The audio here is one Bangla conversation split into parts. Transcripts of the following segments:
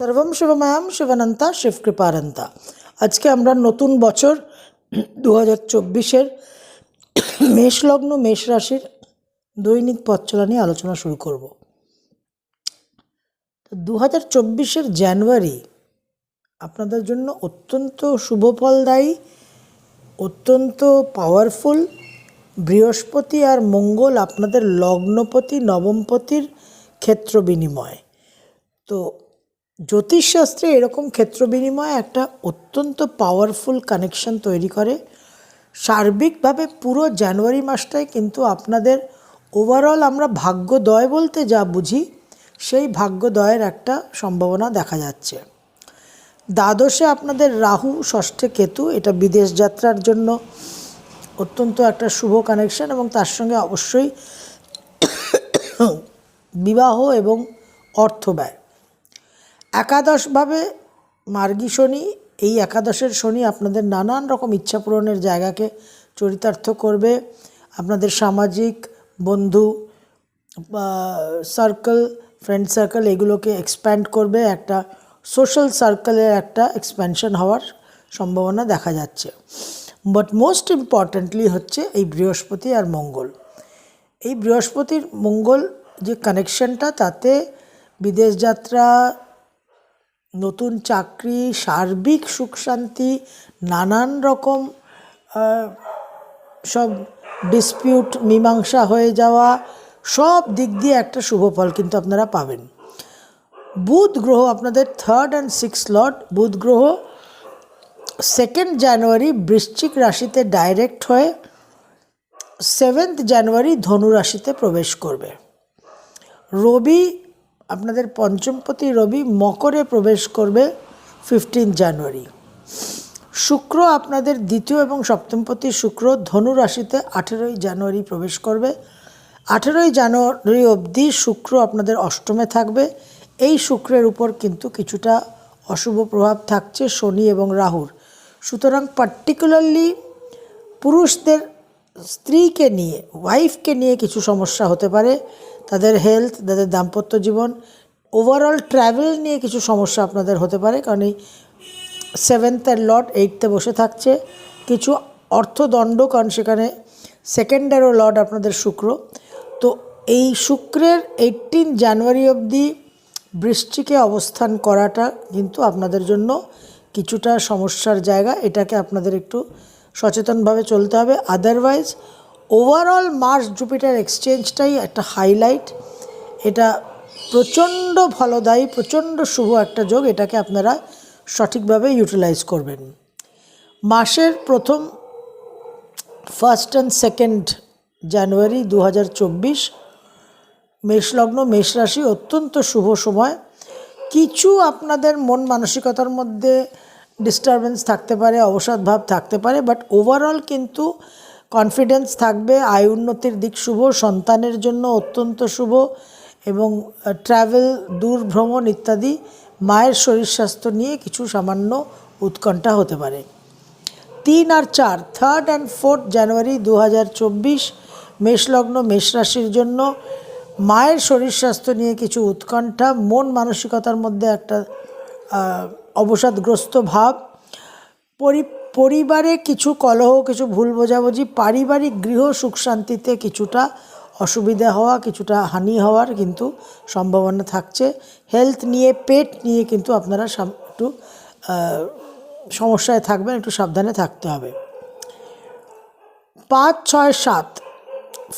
সর্বম শিবমায়াম শিবানন্তা শিবকৃপারন্তা আজকে আমরা নতুন বছর দু হাজার চব্বিশের মেষলগ্ন মেষ রাশির দৈনিক পথ চলা নিয়ে আলোচনা শুরু করব। দু হাজার চব্বিশের জানুয়ারি আপনাদের জন্য অত্যন্ত শুভফলদায়ী, অত্যন্ত পাওয়ারফুল বৃহস্পতি আর মঙ্গল আপনাদের লগ্নপতি, নবমপতির ক্ষেত্র বিনিময়। তো জ্যোতিষশাস্ত্রে এরকম ক্ষেত্র বিনিময় একটা অত্যন্ত পাওয়ারফুল কানেকশন তৈরি করে। সার্বিকভাবে পুরো জানুয়ারি মাসটাই কিন্তু আপনাদের ওভারঅল আমরা ভাগ্যোদয় বলতে যা বুঝি, সেই ভাগ্যোদয়ের একটা সম্ভাবনা দেখা যাচ্ছে। দ্বাদশে আপনাদের রাহু, ষষ্ঠে কেতু, এটা বিদেশ যাত্রার জন্য অত্যন্ত একটা শুভ কানেকশন এবং তার সঙ্গে অবশ্যই বিবাহ এবং অর্থ ব্যয়। একাদশভাবে মার্গী শনি, এই একাদশের শনি আপনাদের নানান রকম ইচ্ছা পূরণের জায়গাকে চরিতার্থ করবে। আপনাদের সামাজিক বন্ধু সার্কেল ফ্রেন্ড সার্কেল এগুলোকে এক্সপ্যান্ড করবে। একটা সোশ্যাল সার্কেলের একটা এক্সপ্যানশন হওয়ার সম্ভাবনা দেখা যাচ্ছে। বাট মোস্ট ইম্পর্ট্যান্টলি হচ্ছে এই বৃহস্পতি আর মঙ্গল। এই বৃহস্পতির মঙ্গল যে কানেকশনটা তাতে বিদেশ যাত্রা নতুন চাকরি, সার্বিক সুখ শান্তি, নানান রকম সব ডিসপিউট মীমাংসা হয়ে যাওয়া, সব দিক দিয়ে একটা শুভ ফল কিন্তু আপনারা পাবেন। বুধ গ্রহ আপনাদের থার্ড অ্যান্ড সিক্স লট বুধ গ্রহ সেকেন্ড জানুয়ারি বৃশ্চিক রাশিতে ডাইরেক্ট হয়ে সেভেন্থ জানুয়ারি ধনু রাশিতে প্রবেশ করবে। রবি আপনাদের পঞ্চমপতি রবি মকরে প্রবেশ করবে ফিফটিন জানুয়ারি শুক্র আপনাদের দ্বিতীয় এবং সপ্তমপতি শুক্র ধনু রাশিতে আঠেরোই জানুয়ারি প্রবেশ করবে। আঠেরোই জানুয়ারি অবধি শুক্র আপনাদের অষ্টমে থাকবে। এই শুক্রের উপর কিন্তু কিছুটা অশুভ প্রভাব থাকছে শনি এবং রাহুর। সুতরাং পার্টিকুলারলি পুরুষদের স্ত্রীকে নিয়ে ওয়াইফকে নিয়ে কিছু সমস্যা হতে পারে। তাদের হেলথ তাদের দাম্পত্য জীবন ওভারঅল ট্রাভেল নিয়ে কিছু সমস্যা আপনাদের হতে পারে, কারণ এই সেভেন্থের লট এইটতে বসে থাকছে। কিছু অর্থদণ্ড, কারণ সেখানে সেকেন্ডেরও লট আপনাদের শুক্র। তো এই শুক্রের এইটিন জানুয়ারি অবধি বৃষ্টিকে অবস্থান করাটা কিন্তু আপনাদের জন্য কিছুটা সমস্যার জায়গা। এটাকে আপনাদের একটু সচেতনভাবে চলতে হবে। আদারওয়াইজ ওভারঅল মার্স জুপিটার এক্সচেঞ্জটাই একটা হাইলাইট এটা প্রচণ্ড ফলদায়ী, প্রচণ্ড শুভ একটা যোগ, এটাকে আপনারা সঠিকভাবে ইউটিলাইজ করবেন। মাসের প্রথম ফার্স্ট অ্যান্ড সেকেন্ড জানুয়ারি দু হাজার চব্বিশ, মেষলগ্ন মেষ রাশি অত্যন্ত শুভ সময়। কিছু আপনাদের মন মানসিকতার মধ্যে ডিস্টারবেন্স থাকতে পারে, অবসাদ ভাব থাকতে পারে বাট ওভারঅল কিন্তু কনফিডেন্স থাকবে, আয় উন্নতির দিক শুভ, সন্তানের জন্য অত্যন্ত শুভ এবং ট্রাভেল দূর, ভ্রমণ ইত্যাদি মায়ের শরীর স্বাস্থ্য নিয়ে কিছু সামান্য উৎকণ্ঠা হতে পারে। তিন আর চার থার্ড অ্যান্ড ফোর্থ জানুয়ারি দু হাজার চব্বিশ মেষলগ্ন মেষ রাশির জন্য মায়ের শরীর স্বাস্থ্য নিয়ে কিছু উৎকণ্ঠা, মন মানসিকতার মধ্যে একটা অবসাদগ্রস্ত ভাব পরি পরিবারে কিছু কলহ, কিছু ভুল বোঝাবুঝি, পারিবারিক গৃহ সুখ শান্তিতে কিছুটা অসুবিধা হওয়া, কিছুটা হানি হওয়ার কিন্তু সম্ভাবনা থাকছে। হেলথ নিয়ে পেট নিয়ে কিন্তু আপনারা একটু সমস্যায় থাকবেন, একটু সাবধানে থাকতে হবে। পাঁচ, ছয়, সাত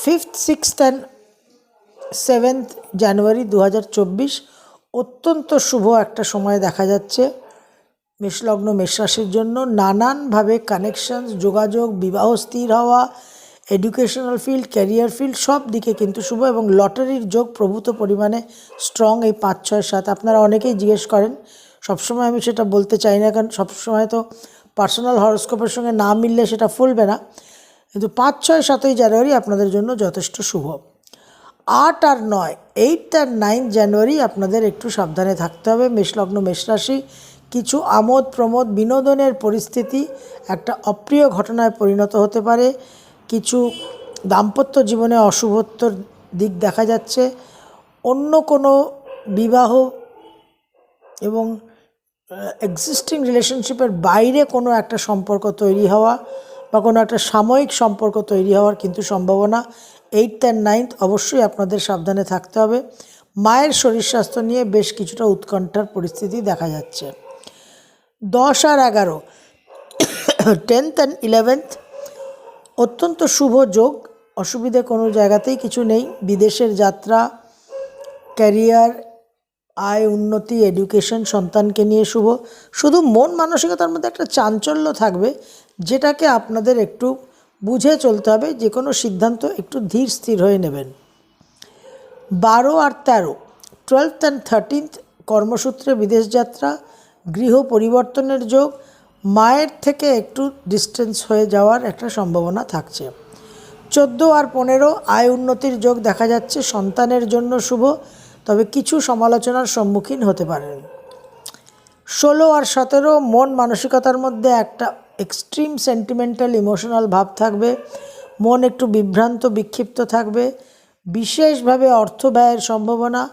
fifth sixth and seventh January দু হাজার চব্বিশ, অত্যন্ত শুভ একটা সময় দেখা যাচ্ছে। মেষলগ্ন মেষ রাশির জন্য নানানভাবে কানেকশনস যোগাযোগ, বিবাহ স্থির হওয়া এডুকেশনাল ফিল্ড ক্যারিয়ার ফিল্ড সব দিকে কিন্তু শুভ এবং লটারির যোগ প্রভূত পরিমাণে স্ট্রং এই পাঁচ, ছয়, সাত। আপনারা অনেকেই জিজ্ঞেস করেন, সবসময় আমি সেটা বলতে চাই না, কারণ সবসময় তো পার্সোনাল হরস্কোপের সঙ্গে না মিললে সেটা ফুলবে না। কিন্তু পাঁচ, ছয়, সাতই জানুয়ারি আপনাদের জন্য যথেষ্ট শুভ। আট আর নয় এইট আর নাইন জানুয়ারি আপনাদের একটু সাবধানে থাকতে হবে। মেষলগ্ন মেষরাশি কিছু আমোদ প্রমোদ বিনোদনের পরিস্থিতি একটা অপ্রিয় ঘটনায় পরিণত হতে পারে। কিছু দাম্পত্য জীবনে অশুভত্বর দিক দেখা যাচ্ছে। অন্য কোনো বিবাহ এবং এক্সিস্টিং রিলেশনশিপের বাইরে কোনো একটা সম্পর্ক তৈরি হওয়া বা কোনো একটা সাময়িক সম্পর্ক তৈরি হওয়ার কিন্তু সম্ভাবনা। এইট অ্যান্ড নাইন্থ অবশ্যই আপনাদের সাবধানে থাকতে হবে। মায়ের শরীর স্বাস্থ্য নিয়ে বেশ কিছুটা উৎকণ্ঠার পরিস্থিতি দেখা যাচ্ছে। দশ আর এগারো। টেন্থ অ্যান্ড ইলেভেন্থ অত্যন্ত শুভ যোগ। অসুবিধে কোনো জায়গাতেই কিছু নেই। বিদেশের যাত্রা ক্যারিয়ার আয়, উন্নতি এডুকেশন সন্তানকে নিয়ে শুভ। শুধু মন মানসিকতার মধ্যে একটা চাঞ্চল্য থাকবে, যেটাকে আপনাদের একটু বুঝে চলতে হবে, যে কোনো সিদ্ধান্ত একটু ধীর স্থির হয়ে নেবেন। বারো আর তেরো টুয়েলথ অ্যান্ড থার্টিন্থ কর্মসূত্রে বিদেশ যাত্রা গৃহ পরিবর্তনের যোগ মায়ের থেকে একটু ডিস্টেন্স হয়ে যাওয়ার একটা সম্ভাবনা থাকছে। চোদ্দ আর পনেরো আয় উন্নতির যোগ দেখা যাচ্ছে সন্তানের জন্য শুভ, তবে কিছু সমালোচনার সম্মুখীন হতে পারেন। ষোলো আর সতেরো মন মানসিকতার মধ্যে একটা এক্সট্রিম সেন্টিমেন্টাল ইমোশনাল ভাব থাকবে, মন একটু বিভ্রান্ত, বিক্ষিপ্ত থাকবে, বিশেষভাবে অর্থ ব্যয়ের সম্ভাবনা,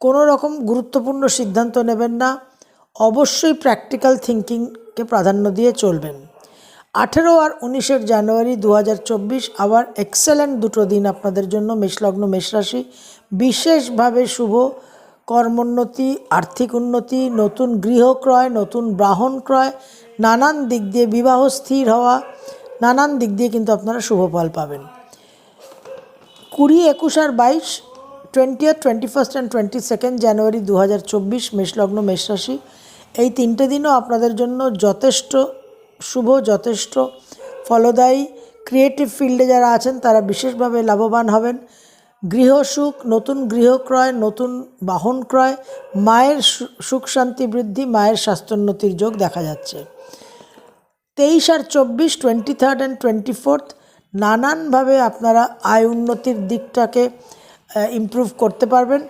কোনো রকম গুরুত্বপূর্ণ সিদ্ধান্ত নেবেন না অবশ্যই প্র্যাকটিক্যাল থিঙ্কিংকে প্রাধান্য দিয়ে চলবেন। আঠেরো আর উনিশের জানুয়ারি দু হাজার চব্বিশ আবার এক্সেলেন্ট দুটো দিন আপনাদের জন্য মেষলগ্ন মেষরাশি। বিশেষভাবে শুভ কর্মোন্নতি, আর্থিক উন্নতি, নতুন গৃহ ক্রয়, নতুন বাহন ক্রয়, নানান দিক দিয়ে বিবাহ স্থির হওয়া, নানান দিক দিয়ে কিন্তু আপনারা শুভ ফল পাবেন। কুড়ি, একুশ আর বাইশ twenty R twenty first and twenty second January দু হাজার চব্বিশ মেষলগ্ন মেষরাশি। এই তিনটে দিনও আপনাদের জন্য যথেষ্ট শুভ, যথেষ্ট ফলদায়ী। ক্রিয়েটিভ ফিল্ডে যারা আছেন, তারা বিশেষভাবে লাভবান হবেন। গৃহসুখ নতুন গৃহ ক্রয়, নতুন বাহন ক্রয়, মায়ের সুখ শান্তি বৃদ্ধি, মায়ের স্বাস্থ্যোন্নতির যোগ দেখা যাচ্ছে। তেইশ আর চব্বিশ twenty third and twenty fourth নানানভাবে আপনারা আয় উন্নতির দিকটাকে ইমপ্রুভ করতে পারবেন।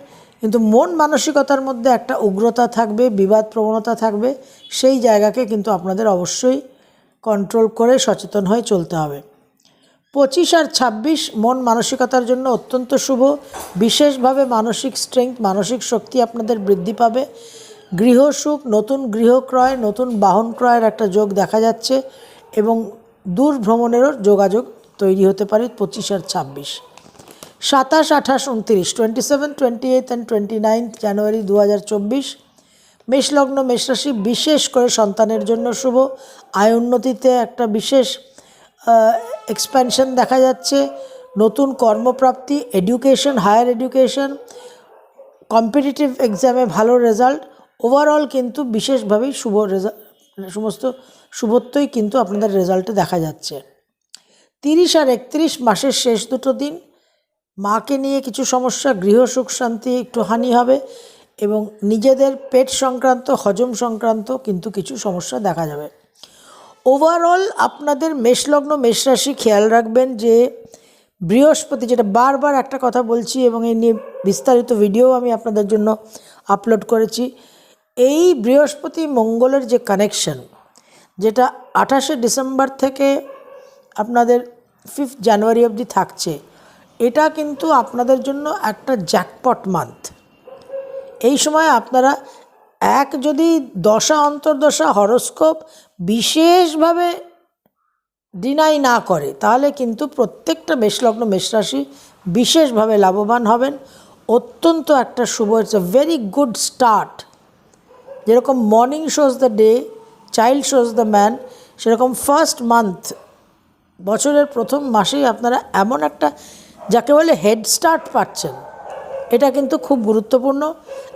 কিন্তু মন মানসিকতার মধ্যে একটা উগ্রতা থাকবে, বিবাদ প্রবণতা থাকবে, সেই জায়গাকে কিন্তু আপনাদের অবশ্যই কন্ট্রোল করে সচেতন হয়ে চলতে হবে। পঁচিশ আর ছাব্বিশ, মন মানসিকতার জন্য অত্যন্ত শুভ। বিশেষভাবে মানসিক স্ট্রেংথ মানসিক শক্তি আপনাদের বৃদ্ধি পাবে। গৃহসুখ নতুন গৃহ ক্রয়, নতুন বাহন ক্রয়ের একটা যোগ দেখা যাচ্ছে এবং দূর ভ্রমণেরও যোগাযোগ তৈরি হতে পারে পঁচিশ আর ছাব্বিশ। সাতাশ, আঠাশ, উনত্রিশ twenty seven twenty eight and twenty ninth January দু হাজার চব্বিশ। মেষলগ্ন মেষরাশি বিশেষ করে সন্তানের জন্য শুভ। আয় উন্নতিতে একটা বিশেষ এক্সপ্যানশন দেখা যাচ্ছে। নতুন কর্মপ্রাপ্তি এডুকেশন হায়ার এডুকেশন কম্পিটিটিভ এক্সামে ভালো রেজাল্ট ওভারঅল কিন্তু বিশেষভাবেই শুভ রেজাল্ট সমস্ত শুভত্বই কিন্তু আপনাদের রেজাল্টে দেখা যাচ্ছে। তিরিশ আর একত্রিশ মাসের শেষ দুটো দিন। মাকে নিয়ে কিছু সমস্যা, গৃহ সুখ, শান্তি, একটু হানি হবে এবং নিজেদের পেট সংক্রান্ত, হজম সংক্রান্ত কিন্তু কিছু সমস্যা দেখা যাবে। ওভারঅল আপনাদের মেষলগ্ন, মেষরাশি খেয়াল রাখবেন যে বৃহস্পতি যেটা বারবার একটা কথা বলছি এবং এই নিয়ে বিস্তারিত ভিডিও আমি আপনাদের জন্য আপলোড করেছি, এই বৃহস্পতি মঙ্গলের যে কানেকশন যেটা আঠাশে ডিসেম্বর থেকে আপনাদের ফিফথ জানুয়ারি অবধি থাকছে এটা কিন্তু আপনাদের জন্য একটা জ্যাকপট মান্থ এই সময় আপনারা এক যদি দশা অন্তর্দশা হরস্কোপ বিশেষভাবে ডিনাই না করে, তাহলে কিন্তু প্রত্যেকটা মেষলগ্ন মেষরাশি বিশেষভাবে লাভবান হবেন। অত্যন্ত একটা শুভ it's a very good start যেরকম morning shows the day child shows the man সেরকম ফার্স্ট মান্থ বছরের প্রথম মাসেই আপনারা এমন একটা যাকে বলে হেড স্টার্ট পাচ্ছেন। এটা কিন্তু খুব গুরুত্বপূর্ণ।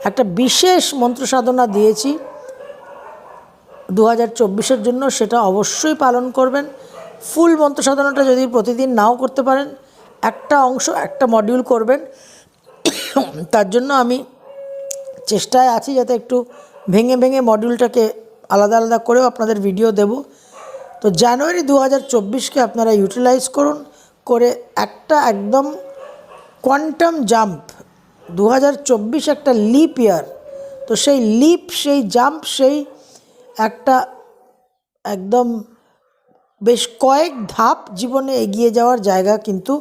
একটা বিশেষ মন্ত্র সাধনা দিয়েছি দু হাজার জন্য, সেটা অবশ্যই পালন করবেন। ফুল মন্ত্র সাধনাটা যদি প্রতিদিন নাও করতে পারেন, একটা অংশ, একটা মডিউল করবেন। তার জন্য আমি চেষ্টায় আছি যাতে একটু ভেঙে ভেঙে মডিউলটাকে আলাদা আলাদা করেও আপনাদের ভিডিও দেব। তো জানুয়ারি দু হাজার আপনারা ইউটিলাইজ করুন। করে একটা একদম কোয়ান্টাম জাম্প দু হাজার চব্বিশ একটা লিপ ইয়ার তো সেই লিপ সেই জাম্প সেই একটা একদম বেশ কয়েক ধাপ জীবনে এগিয়ে যাওয়ার জায়গা কিন্তু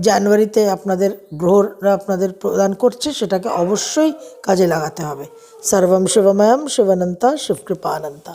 জানুয়ারিতে আপনাদের গ্রহরা আপনাদের প্রদান করছে, সেটাকে অবশ্যই কাজে লাগাতে হবে। সর্বম শিবময়ম শিবানন্তা শিবকৃপানন্তা